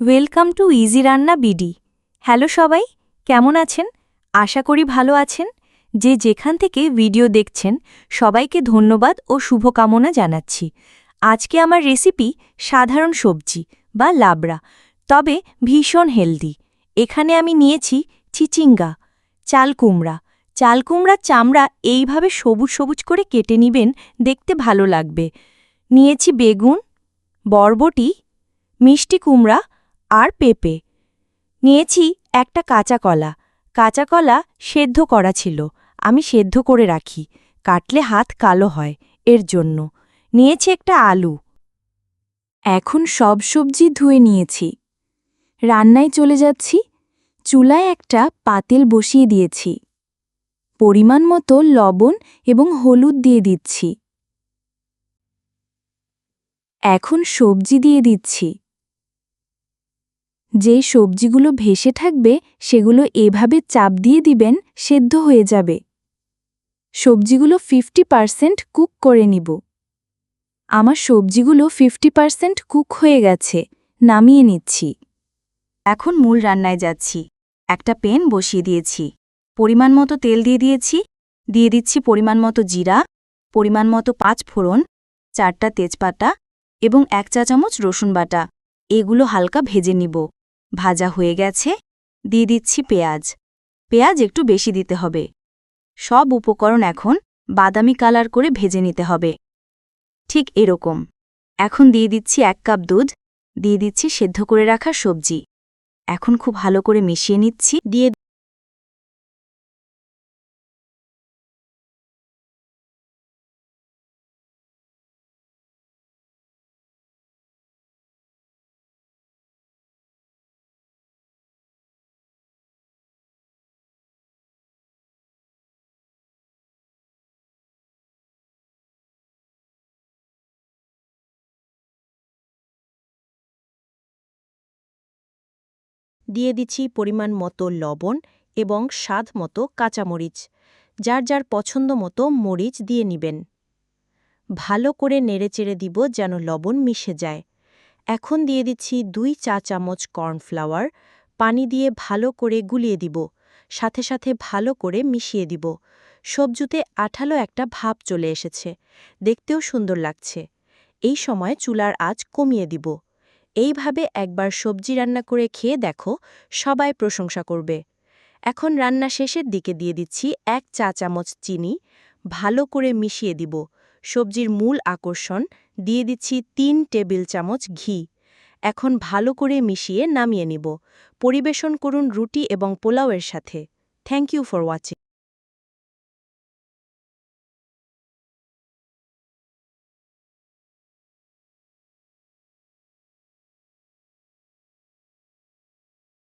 Welcome to easy রান্না BD. Hello সবাই, কেমন আছেন? আশা করি ভালো আছেন। যে যেখান থেকে ভিডিও দেখছেন, সবাইকে ধন্যবাদ ও শুভকামনা জানাচ্ছি। আজকে আমার রেসিপি সাধারণ সবজি বা লাবড়া, তবে ভীষণ হেলদি। এখানে আমি নিয়েছি চিচিঙ্গা, চাল কুমড়া। চাল চামড়া এইভাবে সবুজ সবুজ করে কেটে নিবেন, দেখতে ভালো লাগবে। নিয়েছি বেগুন, বরবটি, মিষ্টি কুমড়া আর পেঁপে। নিয়েছি একটা কাঁচা কলা। কাঁচা কলা সেদ্ধ করা ছিল। আমি সেদ্ধ করে রাখি। কাটলে হাত কালো হয় এর জন্য। নিয়েছি একটা আলু। এখন সব সবজি ধুয়ে নিয়েছি। রান্নায় চলে যাচ্ছি। চুলায় একটা পাতেল বসিয়ে দিয়েছি। পরিমাণ মতো লবণ এবং হলুদ দিয়ে দিচ্ছি। এখন সবজি দিয়ে দিচ্ছি। যে সবজিগুলো ভেসে থাকবে, সেগুলো এভাবে চাপ দিয়ে দিবেন, সেদ্ধ হয়ে যাবে। সবজিগুলো ফিফটি পারসেন্ট কুক করে নিব। আমার সবজিগুলো ফিফটি পারসেন্ট কুক হয়ে গেছে, নামিয়ে নিচ্ছি। এখন মূল রান্নায় যাচ্ছি। একটা পেন বসিয়ে দিয়েছি। পরিমাণ মতো তেল দিয়ে দিয়েছি। দিয়ে দিচ্ছি পরিমাণ মতো জিরা, পরিমাণ মতো পাঁচ ফোড়ন, চারটা তেজপাতা এবং এক চা চামচ রসুন বাটা। এগুলো হালকা ভেজে নিব। ভাজা হয়ে গেছে, দিয়ে দিচ্ছি পেঁয়াজ। পেঁয়াজ একটু বেশি দিতে হবে। সব উপকরণ এখন বাদামি কালার করে ভেজে নিতে হবে। ঠিক এরকম। এখন দিয়ে দিচ্ছি এক কাপ দুধ, দিয়ে দিচ্ছি সেদ্ধ করে রাখা সবজি। এখন খুব ভালো করে মিশিয়ে নিচ্ছি, দিয়ে দিয়ে দিচ্ছি পরিমাণ মতো লবণ এবং স্বাদ মতো কাঁচামরিচ। যার যার পছন্দ মতো মরিচ দিয়ে নিবেন। ভালো করে নেড়েচেড়ে দিব যেন লবণ মিশে যায়। এখন দিয়ে দিচ্ছি দুই চা চামচ কর্নফ্লাওয়ার। পানি দিয়ে ভালো করে গুলিয়ে দিব। সাথে সাথে ভালো করে মিশিয়ে দিব। সবজুতে আঠালো একটা ভাব চলে এসেছে। দেখতেও সুন্দর লাগছে। এই সময় চুলার আঁচ কমিয়ে দিব। এইভাবে একবার সবজি রান্না করে খেয়ে দেখো, সবাই প্রশংসা করবে। এখন রান্না শেষের দিকে দিয়ে দিচ্ছি এক চা চামচ চিনি, ভালো করে মিশিয়ে দিব। সবজির মূল আকর্ষণ, দিয়ে দিচ্ছি তিন টেবিল চামচ ঘি। এখন ভালো করে মিশিয়ে নামিয়ে নিব। পরিবেশন করুন রুটি এবং পোলাওয়ের সাথে। Thank you for watching.